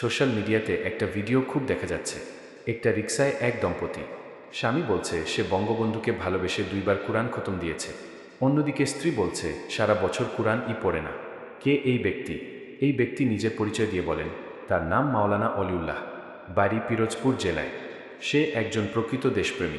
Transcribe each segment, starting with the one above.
Social মিডিয়াতে একটা video খুব দেখা যাচ্ছে। একটা রিক্সায় এক দম্পতি। স্বামী বলছে, সে বঙ্গবন্ধুকে ভালোবেসে দুইবার কোরআন খতম দিয়েছে। অন্যদিকে স্ত্রী বলছে, সারা বছর কোরআন ই পড়ে না। কে এই ব্যক্তি? এই ব্যক্তি নিজের পরিচয় দিয়ে বলেন, তার নাম মাওলানা অলিউল্লাহ, বাড়ি পিরোজপুর জেলায়। সে একজন প্রকৃত দেশপ্রেমী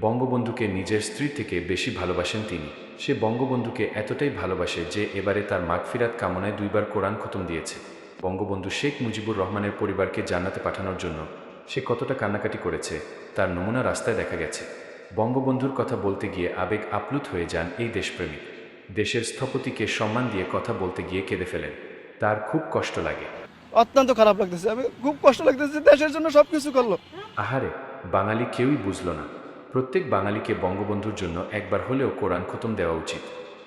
বঙ্গবন্ধুকে নিজের স্ত্রী থেকে বেশি ভালোবাসেন তিনি। সে বঙ্গবন্ধুকে এতটাই ভালোবাসে যে এবারে তার মাগফিরাত কামনায় দুইবার কোরআন খতম দিয়েছে। বঙ্গবন্ধু শেখ মুজিবুর রহমানের পরিবারকে জান্নাতে পাঠানোর জন্য সে কতটা কান্নাকাটি করেছে তার নমুনা রাস্তায় দেখা গেছে। বঙ্গবন্ধুর কথা বলতে গিয়ে আবেগ আপ্লুত হয়ে যান এই দেশপ্রেমিক। দেশের স্থপতিকে সম্মান দিয়ে কথা বলতে গিয়ে কেঁদে ফেলেন। তার খুব কষ্ট লাগে। অত্যন্ত খারাপ লাগতেছে। আমি খুব কষ্ট লাগতেছে দেশের জন্য সব কিছু করল। আহারে বাঙালি কেউই বুঝল না। প্রত্যেক বাঙালিকে বঙ্গবন্ধুর জন্য একবার হলেও কোরআন খতম দেওয়া উচিত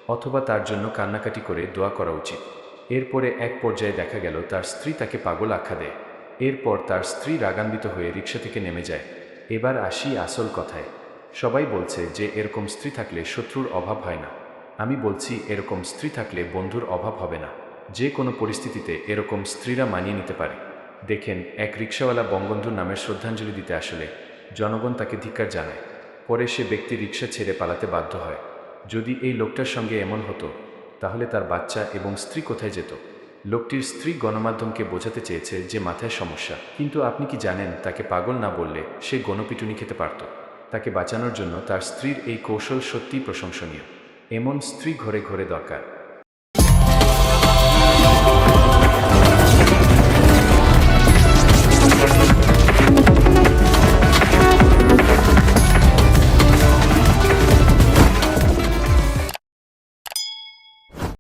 অথবা তার জন্য কান্নাকাটি করে দোয়া করা উচিত। এরপরে এক পর্যায়ে দেখা গেল, তার স্ত্রী তাকে পাগল আখ্যা দেয়। এরপর তার স্ত্রী রাগান্বিত হয়ে রিক্সা থেকে নেমে যায়। এবার আসি আসল কথায়। সবাই বলছে যে, এরকম স্ত্রী থাকলে শত্রুর অভাব হয় না। আমি বলছি, এরকম স্ত্রী থাকলে বন্ধুর অভাব হবে না। যে কোনো পরিস্থিতিতে এরকম স্ত্রীরা মানিয়ে নিতে পারে। দেখেন, এক রিক্সাওয়ালা বঙ্গবন্ধুর নামের শ্রদ্ধাঞ্জলি দিতে আসলে। জনগণ তাকে ধিক্কার জানায়। পরে সে ব্যক্তি রিক্সা ছেড়ে পালাতে বাধ্য হয়। যদি এই লোকটার সঙ্গে এমন হতো তাহলে তার বাচ্চা এবং স্ত্রী কোথায় যেত? লোকটির স্ত্রী গণমাধ্যমকে বোঝাতে চেয়েছে যে মাথায় সমস্যা। কিন্তু আপনি কি জানেন, তাকে পাগল না বললে সে গণপিটুনি খেতে পারত। তাকে বাঁচানোর জন্য তার স্ত্রীর এই কৌশল সত্যিই প্রশংসনীয়। এমন স্ত্রী ঘরে ঘরে দরকার।